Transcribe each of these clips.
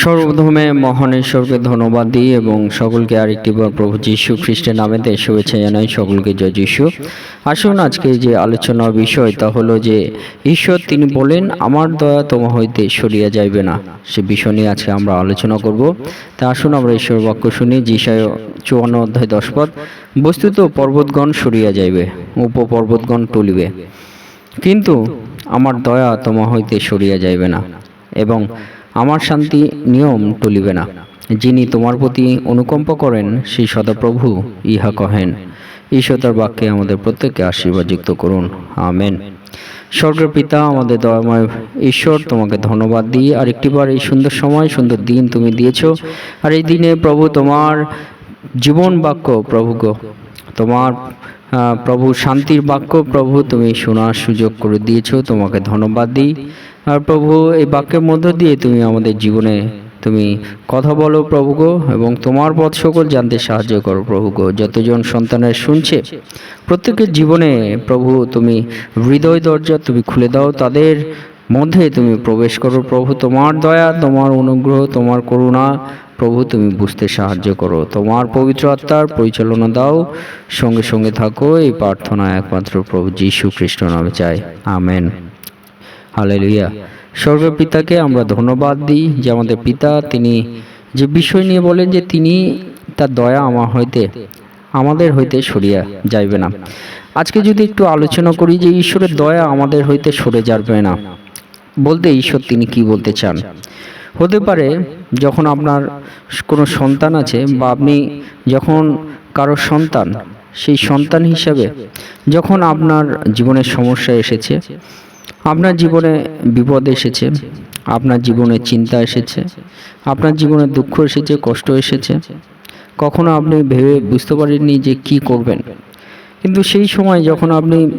সর্বপ্রথমে মহান ঈশ্বরকে ধন্যবাদ দিই এবং সকলকে আরেকটিবার প্রভু যীশু খ্রিস্টের নামেতে শুভেচ্ছা জানাই, সকলকে জয় যীশু। আসুন আজকে যে আলোচনার বিষয় তা হলো যে, ঈশ্বর তিনি বলেন, আমার দয়া তোমা হইতে সরিয়া যাইবে না। সে বিষয় নিয়ে আজকে আমরা আলোচনা করব। তা আসুন আমরা ঈশ্বর বাক্য শুনি, যিশায় চুয়ান্ন অধ্যায় দশ বস্তুত পর্বতগণ সরিয়া যাইবে উপ পর্বতগণ টলিবে। কিন্তু আমার দয়া তোমা হইতে সরিয়া যাইবে না। এবং আমার শান্তি নিয়ম টলিবে না। যিনি তোমার প্রতি অনুকম্প করেন, সেই সদাপ্রভু ইহা কহেন। ঈশ্বর বাক্যে আমাদের প্রত্যেককে আশীর্বাদযুক্ত করুন। আমেন। স্বর্গের পিতা, আমাদের দয়াময় ঈশ্বর, তোমাকে ধন্যবাদ দিই। আর একটিবার এই সুন্দর সময়, সুন্দর দিন তুমি দিয়েছ। আর এই দিনে প্রভু তোমার জীবন বাক্য, প্রভু গো, তোমার প্রভু শান্তির বাক্য, প্রভু তুমি শোনার সুযোগ করে দিয়েছ। তোমাকে ধন্যবাদ দিই। আর প্রভু, এই বাক্যের মধ্য দিয়ে তুমি আমাদের জীবনে তুমি কথা বলো প্রভু গো, এবং তোমার পথ সকল জানতে সাহায্য করো প্রভু গো। যতজন সন্তানের শুনছে, প্রত্যেকের জীবনে প্রভু তুমি হৃদয় দরজা তুমি খুলে দাও, তাদের মধ্যে তুমি প্রবেশ করো প্রভু। তোমার দয়া, তোমার অনুগ্রহ, তোমার করুণা প্রভু তুমি বুঝতে সাহায্য করো। তোমার পবিত্র আত্মার পরিচালনা দাও, সঙ্গে সঙ্গে থাকো, এই প্রার্থনা একমাত্র প্রভু যীশু খ্রিস্ট নামে চাই। আমেন। হালেলুয়া। স্বর্গীয় পিতাকে আমরা ধন্যবাদ দিই যে আমাদের পিতা, তিনি যে বিষয় নিয়ে বলেন যে তিনি তার দয়া আমার হইতে, আমাদের হইতে সরিয়া যাইবে না। আজকে যদি একটু আলোচনা করি যে ঈশ্বরের দয়া আমাদের হইতে সরে যাবে না, বলতে ঈশ্বর তিনি কি বলতে চান? হতে পারে যখন আপনার কোনো সন্তান আছে বা আপনি যখন কারও সন্তান, সেই সন্তান হিসাবে যখন আপনার জীবনের সমস্যা এসেছে আপনার জীবনে বিপদ এসেছে, আপনার জীবনে চিন্তা এসেছে, আপনার জীবনে দুঃখ এসেছে, কষ্ট এসেছে। কখনো আপনি ভেবে বুঝতে পারেননি যে কি করবেন। কিন্তু সেই সময় যখন আপনি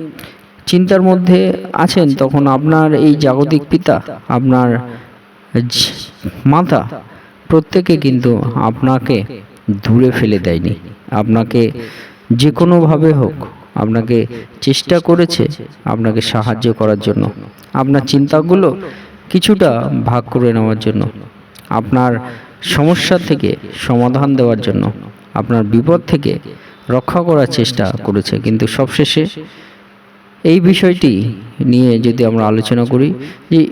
চিন্তার মধ্যে আছেন, তখন আপনার এই জাগতিক পিতা, আপনার মাতা প্রত্যেকে কিন্তু আপনাকে দূরে ফেলে দেয়নি। আপনাকে যে কোনোভাবে হোক আপনাকে চেষ্টা করেছে আপনাকে সাহায্য করার জন্য। আপনার চিন্তাগুলো কিছুটা ভাগ করে নেওয়ার জন্য। আপনার সমস্যা থেকে সমাধান দেওয়ার জন্য। আপনার বিপদ থেকে রক্ষা করার চেষ্টা করেছে। কিন্তু সবশেষে এই বিষয়টি নিয়ে যদি আমরা আলোচনা করি যে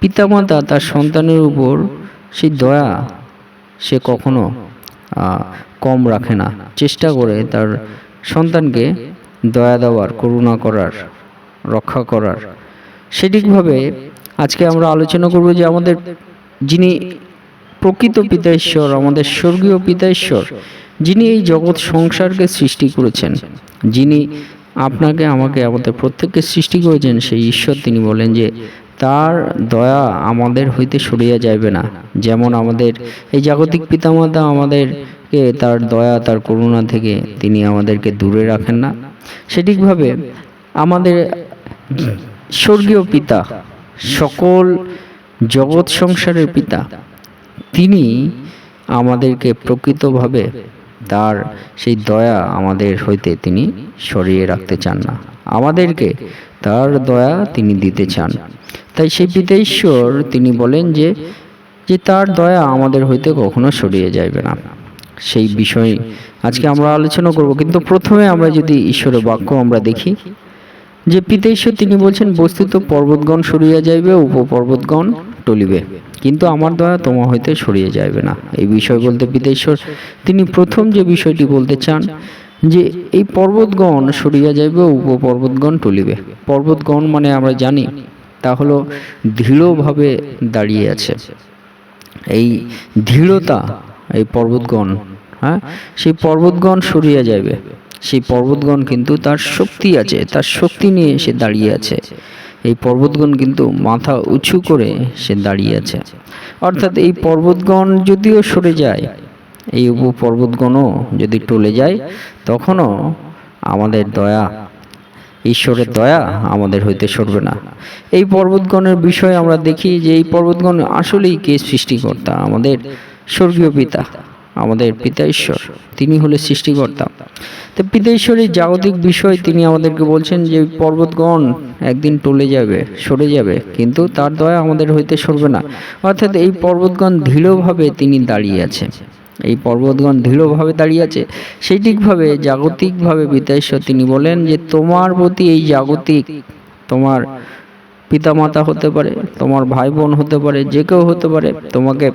পিতামাতা তার সন্তানের উপর সেই দয়া সে কখনো কম রাখে না। চেষ্টা করে তার সন্তানকে দয়া দেওয়ার, করুণা করার, রক্ষা করার। সেটিকভাবে আজকে আমরা আলোচনা করব যে আমাদের যিনি প্রকৃত পিতা ঈশ্বর আমাদের স্বর্গীয় পিতা ঈশ্বর যিনি এই জগৎ সংসারকে সৃষ্টি করেছেন, যিনি আপনাকে, আমাকে, আমাদের প্রত্যেককে সৃষ্টি করেছেন, সেই ঈশ্বর তিনি বলেন যে তার দয়া আমাদের হইতে সরিয়া যাইবে না। যেমন আমাদের এই জাগতিক পিতামাতা আমাদেরকে তার দয়া, তার করুণা থেকে তিনি আমাদেরকে দূরে রাখেন না। সেটিকভাবে আমাদের স্বর্গীয় পিতা, সকল জগৎ সংসারের পিতা, তিনি আমাদেরকে প্রকৃতভাবে তার সেই দয়া আমাদের হইতে তিনি সরিয়ে রাখতে চান না। আমাদেরকে তার দয়া তিনি দিতে চান। তাই সেই পিতাঈশ্বর তিনি বলেন যে যে তার দয়া আমাদের হইতে কখনো সরিয়ে যাইবে না। সেই বিষয় আজকে আমরা আলোচনা করব। কিন্তু প্রথমে আমরা যদি ঈশ্বরের বাক্য আমরা দেখি যে পিতা ঈশ্বর তিনি বলছেন বস্তুত পর্বতগণ সরিয়া যাইবে উপপর্বতগণ টলিবে। কিন্তু আমার দ্বারা তোমা হইতে সরিয়ে যাইবে না। এই বিষয় বলতে পিতা ঈশ্বর তিনি প্রথম যে বিষয়টি বলতে চান যে এই পর্বতগণ সরিয়া যাইবে উপপর্বতগণ টলিবে। পর্বতগণ মানে আমরা জানি তা হলো দৃঢ়ভাবে দাঁড়িয়ে আছে। এই দৃঢ়তা এই পর্বতগণ হ্যাঁ? সেই পর্বতগণ সরিয়ে যাবে। সেই পর্বতগণ কিন্তু তার শক্তি আছে তার শক্তি নিয়ে সে দাঁড়িয়ে আছে। এই পর্বতগণ কিন্তু মাথা উঁচু করে সে দাঁড়িয়ে আছে। অর্থাৎ এই পর্বতগণ যদিও সরে যায় এই উপ পর্বতগণও যদি টলে যায় তখনও আমাদের দয়া ঈশ্বরের দয়া আমাদের হইতে সরবে না। এই পর্বতগণের বিষয়ে আমরা দেখি যে এই পর্বতগণ আসলেই কে সৃষ্টিকর্তা? আমাদের স্বর্গীয় পিতা। আমাদের পিতা ঈশ্বর, তিনি হলে সৃষ্টিকর্তা। তো পিতা ঈশ্বরের জাগতিক বিষয় তিনি আমাদেরকে বলছেন যে, পর্বতগণ একদিন টলে যাবে, সরে যাবে, কিন্তু তার দয়া আমাদের হইতে সরবে না। অর্থাৎ এই পর্বতগণ দৃঢ়ভাবে তিনি দাঁড়িয়ে আছে। এই পর্বতগণ দৃঢ়ভাবে দাঁড়িয়ে আছে, সেই ঠিকভাবে জাগতিকভাবে পিতা ঈশ্বর তিনি বলেন যে, তোমার প্রতি এই জাগতিক, তোমার পিতামাতা হতে পারে, তোমার ভাই বোন হতে পারে, যে কেউ হতে পারে, তোমাকে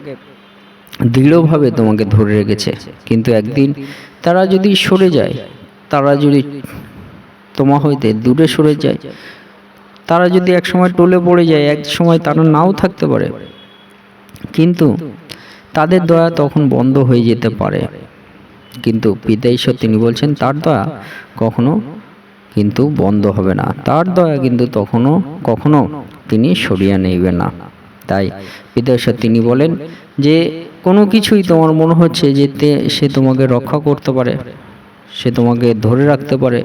দৃঢ়ভাবে তোমাকে ধরে রেখেছে। কিন্তু একদিন তারা যদি সরে যায়, তারা যদি তোমা হইতে দূরে সরে যায়, তারা যদি এক সময় টলে পড়ে যায়, এক সময় তারা নাও থাকতে পারে। কিন্তু তাদের দয়া তখন বন্ধ হয়ে যেতে পারে। কিন্তু পিতা তিনি বলছেন, তার দয়া কখনো কিন্তু বন্ধ হবে না। তার দয়া কিন্তু তখনও কখনো তিনি সরিয়ে নেবেন না। তাই পিতা তিনি বলেন যে কোনো কিছুই তোমার মনে হচ্ছে যে সে তোমাকে রক্ষা করতে পারে, সে তোমাকে ধরে রাখতে পারে,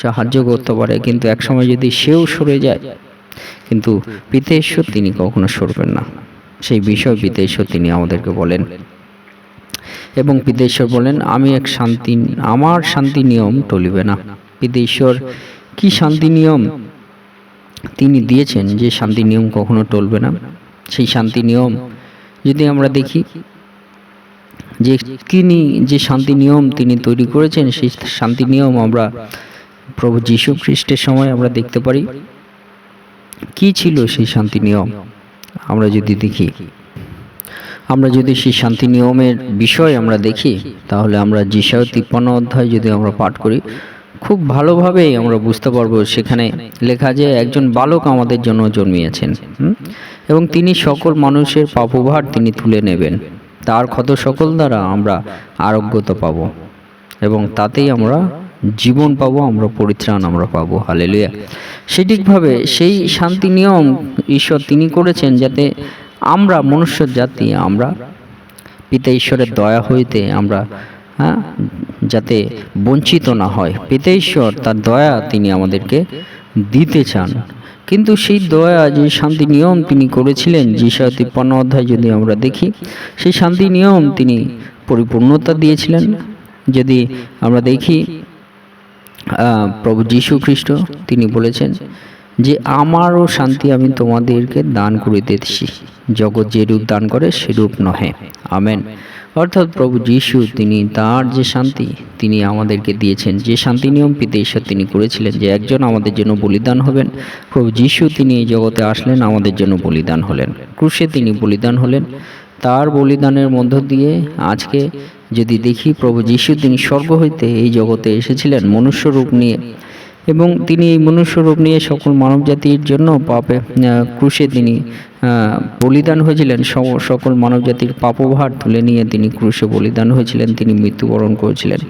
সাহায্য করতে পারে, কিন্তু একসময় যদি সেও সরে যায়, কিন্তু পিতা ঈশ্বর তিনি কখনো সরবেন না। সেই বিষয় পিতা ঈশ্বর তিনি আমাদেরকে বলেন। এবং পিতেশ্বর বলেন, আমি এক শান্তি, আমার শান্তি নিয়ম টলিবে না। পিতেশ্বর, কি শান্তি নিয়ম? তিনি দিয়েছেন যে শান্তি নিয়ম কখনো টলবে না। সেই শান্তি নিয়ম যদি আমরা দেখি যে তিনি যে শান্তি নিয়ম তিনি তৈরি করেছেন, সেই শান্তি নিয়ম আমরা প্রভু যীশু খ্রিস্টের সময় আমরা দেখতে পারি। কি ছিল সেই শান্তি নিয়ম? আমরা যদি দেখি, আমরা যদি সেই শান্তি নিয়মের বিষয় আমরা দেখি, তাহলে আমরা যিশায় তিপ্পান্ন অধ্যায় যদি আমরা পাঠ করি, খুব ভালোভাবেই আমরা বুঝতে পারব সেখানে লেখা যে একজন বালক আমাদের জন্য জন্মিয়েছেন এবং তিনি সকল মানুষের পাপভার তিনি তুলে নেবেন। তার ক্ষত সকল দ্বারা আমরা আরোগ্যতা পাব এবং তাতেই আমরা জীবন পাবো, আমরা পরিত্রাণ আমরা পাবো। হালেলুয়া। সেটিকভাবে সেই শান্তি নিয়ম ঈশ্বর তিনি করেছেন যাতে আমরা মনুষ্য জাতি, আমরা পিতা ঈশ্বরের দয়া হইতে আমরা হ্যাঁ যাতে বঞ্চিত না হয়। পিতা ঈশ্বর তার দয়া তিনি আমাদেরকে দিতে চান। কিন্তু সেই দয়া, যে শান্তি নিয়ম তিনি করেছিলেন যিশা তিপ্পান্ন অধ্যায় যদি আমরা দেখি, সেই শান্তি নিয়ম তিনি পরিপূর্ণতা দিয়েছিলেন। যদি আমরা দেখি প্রভু যীশু খ্রিস্ট তিনি বলেছেন যে, আমারও শান্তি আমি তোমাদেরকে দান করে দিতেছি জগৎ যেরূপ দান করে, সেরূপ নহে। আমেন। অর্থাৎ প্রভু যীশু, তিনি তার যে শান্তি, তিনি আমাদেরকে দিয়েছেন। যে শান্তি নিয়ম পিতে ঈশ্বর তিনি করেছিলেন, যে একজন আমাদের জন্য বলিদান হবেন। প্রভু যীশু, তিনি এই জগতে আসলেন, আমাদের জন্য বলিদান হলেন। ক্রুশে তিনি বলিদান হলেন। তার বলিদানের মধ্য দিয়ে আজকে যদি দেখি প্রভু যীশু, তিনি স্বর্গ হইতে এই জগতে এসেছিলেন মনুষ্য রূপ নিয়ে এবং তিনি এই মনুষ্যরূপ নিয়ে সকল মানব জাতির জন্য পাপে ক্রুশে তিনি বলিদান হয়েছিলেন। সকল মানব জাতির পাপভার তুলে নিয়ে তিনি ক্রুশে বলিদান হয়েছিলেন, তিনি মৃত্যুবরণ করেছিলেন।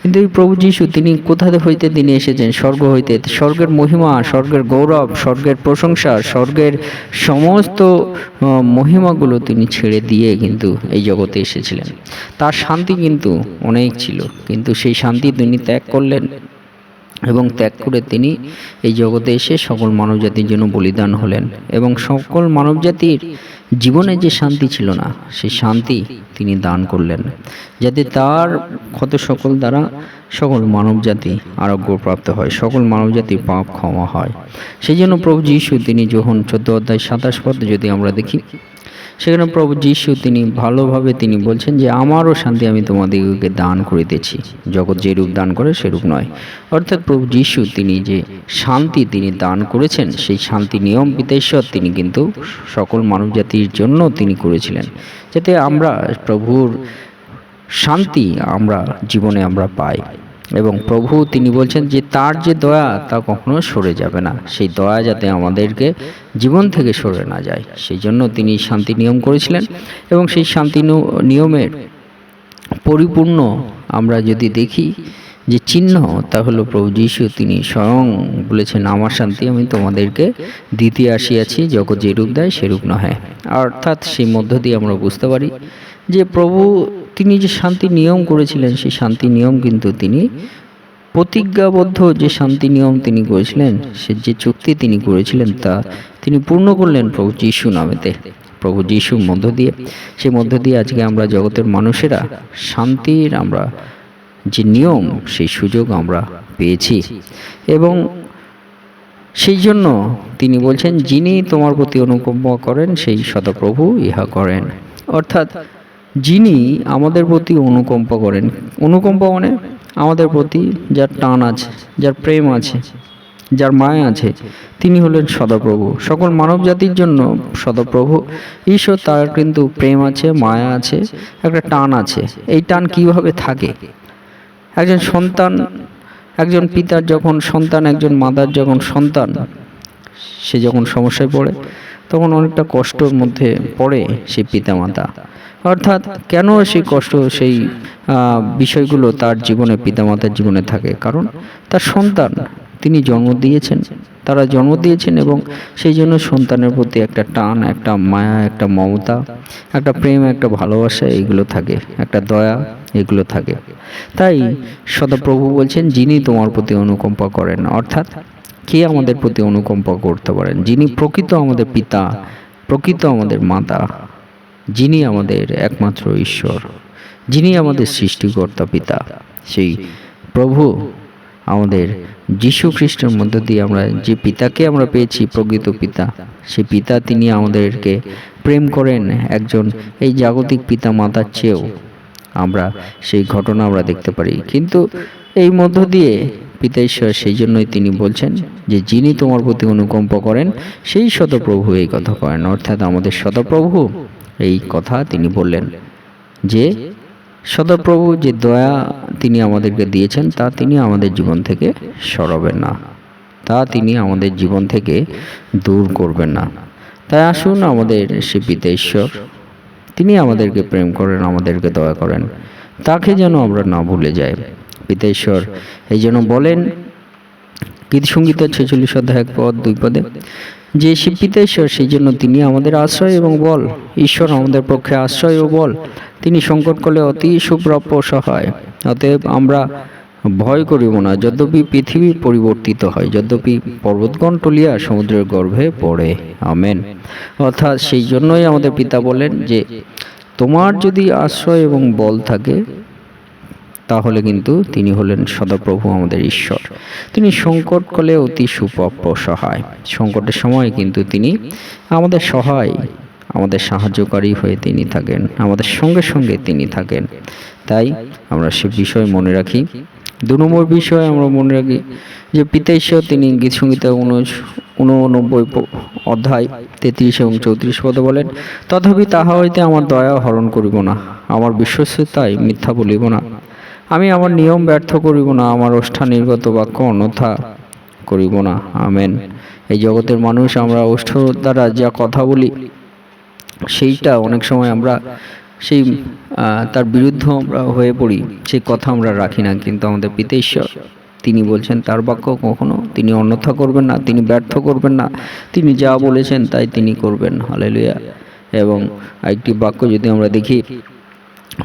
কিন্তু এই প্রভু যীশু, তিনি কোথা হইতে তিনি এসেছেন? স্বর্গ হইতে। স্বর্গের মহিমা, স্বর্গের গৌরব, স্বর্গের প্রশংসা, স্বর্গের সমস্ত মহিমাগুলো তিনি ছেড়ে দিয়ে কিন্তু এই জগতে এসেছিলেন। তার শান্তি কিন্তু অনেক ছিল, কিন্তু সেই শান্তি তিনি ত্যাগ করলেন। এবং ত্যাগ করে তিনি এই জগতে এসে সকল মানবজাতির জন্য বলিদান হলেন এবং সকল মানবজাতির জীবনে যে শান্তি ছিল না সেই শান্তি তিনি দান করলেন, যাতে তার ক্ষত সকল দ্বারা সকল মানবজাতি আরোগ্যপ্রাপ্ত হয়, সকল মানবজাতির পাপ ক্ষমা হয়। সেই জন্য প্রভু যীশু তিনি যখন চোদ্দ অধ্যায় সাতাশ পদ যদি আমরা দেখি সেখানে প্রভু যীশু তিনি ভালোভাবে তিনি বলছেন যে, আমারও শান্তি আমি তোমাদেরকে দান করিতেছি। জগৎ যে রূপ দান করে সেরূপ নয়। অর্থাৎ প্রভু যীশু তিনি যে শান্তি তিনি দান করেছেন, সেই শান্তি নিয়ম পিতেশ্বর তিনি কিন্তু সকল মানবজাতির জন্য তিনি করেছিলেন। যাতে আমরা প্রভুর শান্তি আমরা জীবনে আমরা পাই। এবং প্রভু তিনি বলছেন যে তার যে দয়া তা কখনো সরে যাবে না। সেই দয়া যাতে আমাদেরকে জীবন থেকে সরে না যায়। সেই জন্য তিনি শান্তি নিয়ম করেছিলেন এবং সেই শান্তি নিয়মের পরিপূর্ণ আমরা যদি দেখি যে চিহ্ন তা হলো প্রভু যীশু তিনি স্বয়ং বলেছেন, আমার শান্তি আমি তোমাদেরকে দিতে আসিয়াছি, জগৎ যে রূপ দেয় সেরূপ নহে। অর্থাৎ সেই মধ্য দিয়ে আমরা বুঝতে পারি যে প্রভু তিনি যে শান্তি নিয়ম করেছিলেন, সেই শান্তি নিয়ম কিন্তু তিনি প্রতিজ্ঞাবদ্ধ যে শান্তি নিয়ম তিনি করেছিলেন, সে যে চুক্তি তিনি করেছিলেন তা তিনি পূর্ণ করলেন প্রভু যীশু নামেতে। প্রভু যিশুর মধ্য দিয়ে। সেই মধ্য দিয়ে আজকে আমরা জগতের মানুষেরা শান্তির আমরা যে নিয়ম, সেই সুযোগ আমরা পেয়েছি। এবং সেই জন্য তিনি বলছেন, যিনি তোমার প্রতি অনুকম্প করেন, সেই সদাপ্রভু ইহা করেন। অর্থাৎ যিনি আমাদের প্রতি অনুকম্প করেন। অনুকম্প মানে আমাদের প্রতি যার টান আছে, যার প্রেম আছে, যার মায়া আছে, তিনি হলেন সদাপ্রভু। সকল মানব জাতির জন্য সদাপ্রভু। ঈশ্বর, তার কিন্তু প্রেম আছে, মায়া আছে, একটা টান আছে। এই টান কীভাবে থাকে? একজন সন্তান, একজন পিতার যখন সন্তান, একজন মাতার যখন সন্তান, সে যখন সমস্যায় পড়ে, তখন অনেকটা কষ্টর মধ্যে পড়ে সেই পিতামাতা। অর্থাৎ কেন সেই কষ্ট সেই বিষয়গুলো তার জীবনে, পিতামাতার জীবনে থাকে? কারণ তার সন্তান, তিনি জন্ম দিয়েছেন। তারা জন্ম দিয়েছেন এবং সেই জন্য সন্তানের প্রতি একটা টান, একটা মায়া, একটা মমতা, একটা প্রেম, একটা ভালোবাসা এগুলো থাকে, একটা দয়া এগুলো থাকে। তাই সদাপ্রভু বলছেন, যিনি তোমার প্রতি অনুকম্পা করেন। অর্থাৎ কে আমাদের প্রতি অনুকম্পা করতে পারেন? যিনি প্রকৃত আমাদের পিতা, প্রকৃত আমাদের মাতা। যিনি আমাদের একমাত্র ঈশ্বর, যিনি আমাদের সৃষ্টিকর্তা পিতা, সেই প্রভু আমাদের যীশু খ্রিস্টের মধ্য দিয়ে আমরা যে পিতাকে আমরা পেয়েছি, প্রকৃত পিতা, সেই পিতা তিনি আমাদেরকে প্রেম করেন, একজন এই জাগতিক পিতা মাতার চেয়েও আমরা সেই ঘটনা আমরা দেখতে পারি। কিন্তু এই মধ্য দিয়ে পিতা ঈশ্বর সেই জন্যই তিনি বলছেন যে যিনি তোমার প্রতি অনুকম্প করেন, সেই শতপ্রভু এই কথা করেন। অর্থাৎ আমাদের শতপ্রভু এই কথা তিনি বললেন। যে সদাপ্রভু যে দয়া তিনি আমাদেরকে দিয়েছেন, তা তিনি আমাদের জীবন থেকে সরাবেন না। তা তিনি আমাদের জীবন থেকে দূর করবেন না। তাই আসুন আমাদের সে ঈশ্বর তিনি আমাদেরকে প্রেম করেন, আমাদেরকে দয়া করেন। তাকে যেন আমরা না ভুলে যাই। পিতা এই জন্য বলেন, গীত সঙ্গীতের ছেচল্লিশ অধ্যায় এক পদ, দুই পদে যে সে পিতা ঈশ্বর সেই জন্য তিনি আমাদের আশ্রয় এবং বল। ঈশ্বর আমাদের পক্ষে আশ্রয় ও বল। তিনি সংকটকালে অতি সুপ্রাপ্য সহায়। অতএব আমরা ভয় করিব না, যদ্যপি পৃথিবী পরিবর্তিত হয়, যদ্যপি পর্বতগণ টলিয়া সমুদ্রের গর্ভে পড়ে। আমেন। অর্থাৎ সেই জন্যই আমাদের পিতা বলেন যে, তোমার যদি আশ্রয় এবং বল থাকে তাহলে কিন্তু তিনি হলেন সদাপ্রভু আমাদের ঈশ্বর। তিনি সংকটকালে অতি সুপ্রাপ্য সহায় সংকটের সময় কিন্তু তিনি আমাদের সহায়, আমাদের সাহায্যকারী হয়ে তিনি থাকেন, আমাদের সঙ্গে সঙ্গে তিনি থাকেন। তাই আমরা সে বিষয় মনে রাখি। দু নম্বর বিষয় আমরা মনে রাখি যে পিতা ঈশ্বর তিনি গীত সঙ্গীতে উননব্বই অধ্যায় তেত্রিশ এবং চৌত্রিশ পদে বলেন, তথাপি তাহা হইতে আমার দয়া হরণ করিব না, আমার বিশ্বস্ততায় মিথ্যা বলিব না। আমি আমার নিয়ম ব্যর্থ করিব না, আমার ওষ্ঠা নির্গত বাক্য অন্যথা করিব না। আমেন। এই জগতের মানুষ, আমরা ওষ্ঠ দ্বারা যা কথা বলি, সেইটা অনেক সময় আমরা সেই তার বিরুদ্ধ আমরা হয়ে পড়ি, সেই কথা আমরা রাখি না। কিন্তু আমাদের পিতা ঈশ্বর, তিনি বলছেন, তার বাক্য কখনো তিনি অন্যথা করবেন না, তিনি ব্যর্থ করবেন না। তিনি যা বলেছেন, তাই তিনি করবেন। হালেলুয়া। এবং আরেকটি বাক্য যদি আমরা দেখি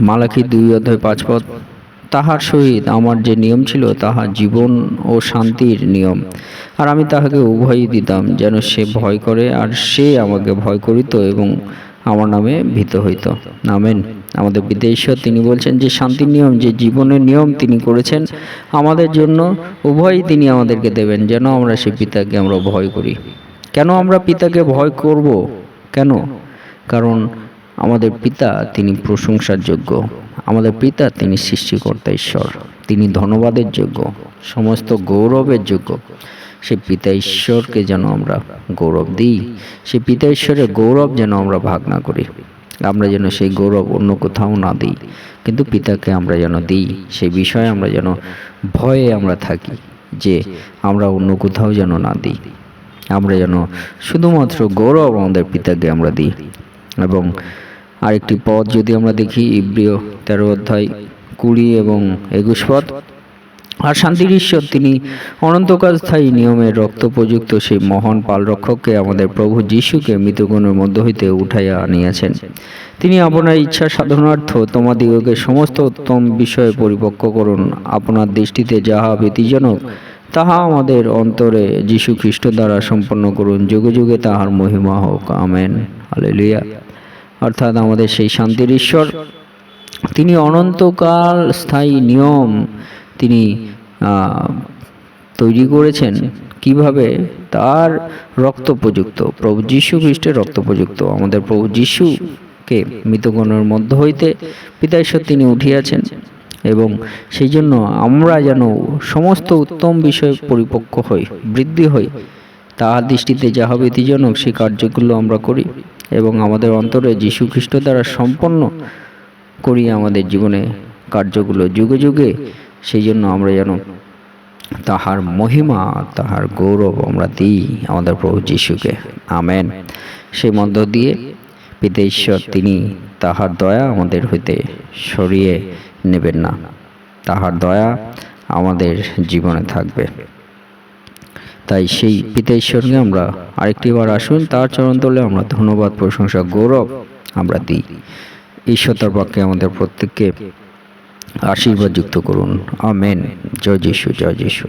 মালাকি দুই অধ্যায় পাঁচ পদ তাহার সহিত আমার যে নিয়ম ছিল, তাহা জীবন ও শান্তির নিয়ম। আর আমি তাহাকে উভয়ই দিতাম, যেন সে ভয় করে আর সে আমাকে ভয় করিত এবং আমার নামে ভীত হইত। নামেন আমাদের বিদেশ্বর তিনি বলছেন যে, শান্তির নিয়ম, যে জীবনের নিয়ম তিনি করেছেন, আমাদের জন্য উভয়ই তিনি আমাদেরকে দেবেন, যেন আমরা সে পিতাকে আমরা ভয় করি। কেন আমরা পিতাকে ভয় করব? কেন? কারণ আমাদের পিতা তিনি প্রশংসার যোগ্য। আমাদের পিতা তিনি সৃষ্টিকর্তা ঈশ্বর। তিনি ধন্যবাদের যোগ্য, সমস্ত গৌরবের যোগ্য। সে পিতা ঈশ্বরকে যেন আমরা গৌরব দিই, সে পিতা ঈশ্বরের গৌরব যেন আমরা ভাগ না করি। আমরা যেন সেই গৌরব অন্য কোথাও না দিই, কিন্তু পিতাকে আমরা যেন দিই সেই বিষয়ে আমরা যেন ভয়ে আমরা থাকি যে আমরা অন্য কোথাও যেন না দিই। আমরা যেন শুধুমাত্র গৌরব আমাদের পিতাকে আমরা দিই এবং আরেকটি পদ যদি আমরা দেখি, ইব্রিয় তেরো অধ্যায় কুড়ি এবং একুশ পদ আর শান্তির ঈশ্বর, তিনি অনন্তকাল স্থায়ী নিয়মের রক্ত প্রযুক্ত সেই মহান পালরক্ষককে আমাদের প্রভু যিশুকে মৃতগণের মধ্য হইতে উঠাইয়া আনিয়াছেন। তিনি আপনার ইচ্ছা সাধনার্থ তোমাদিগকে সমস্ত উত্তম বিষয়ে পরিপক্ক করুন। আপনার দৃষ্টিতে যাহা ব্যতিজনক তাহা আমাদের অন্তরে যীশু খ্রিস্ট দ্বারা সম্পন্ন করুন। যুগে যুগে তাহার মহিমা হোক। আমেন। হালেলুয়া। অর্থাৎ আমাদের সেই শান্তির ঈশ্বর। তিনি অনন্তকাল স্থায়ী নিয়ম তিনি তৈরি করেছেন। কীভাবে? তার রক্ত প্রযুক্ত প্রভু যীশু খ্রিস্টের রক্ত প্রযুক্ত আমাদের প্রভু যীশুকে মৃতগণের মধ্য হইতে পিতা তিনি উঠিয়াছেন এবং সেই জন্য আমরা যেন সমস্ত উত্তম বিষয়ে পরিপক্ক হই, বৃদ্ধি হই, তাহার দৃষ্টিতে যা হবে ইতিজনক সেই কার্যগুলো আমরা করি। এবং আমাদের অন্তরে যীশু খ্রিস্ট দ্বারা সম্পন্ন করি আমাদের জীবনে কার্যগুলো যুগে যুগে, সেই জন্য আমরা যেন তাহার মহিমা, তাহার গৌরব আমরা দিই আমাদের প্রভু যিশুকে। আমেন। সেই মধ্য দিয়ে পিতা ঈশ্বর, তিনি তাহার দয়া আমাদের হইতে সরিয়ে নেবেন না। তাহার দয়া আমাদের জীবনে থাকবে। তাই সেই পিতা ঈশ্বরকে আমরা আরেকটি বার আসুন, তার চরণ তলে আমরা ধন্যবাদ, প্রশংসা, গৌরব আমরা দিই। ঈশ্বর তার পক্ষে আমাদের প্রত্যেককে আশীর্বাদ যুক্ত করুন। আমেন। জয় যিশু জয় যিশু।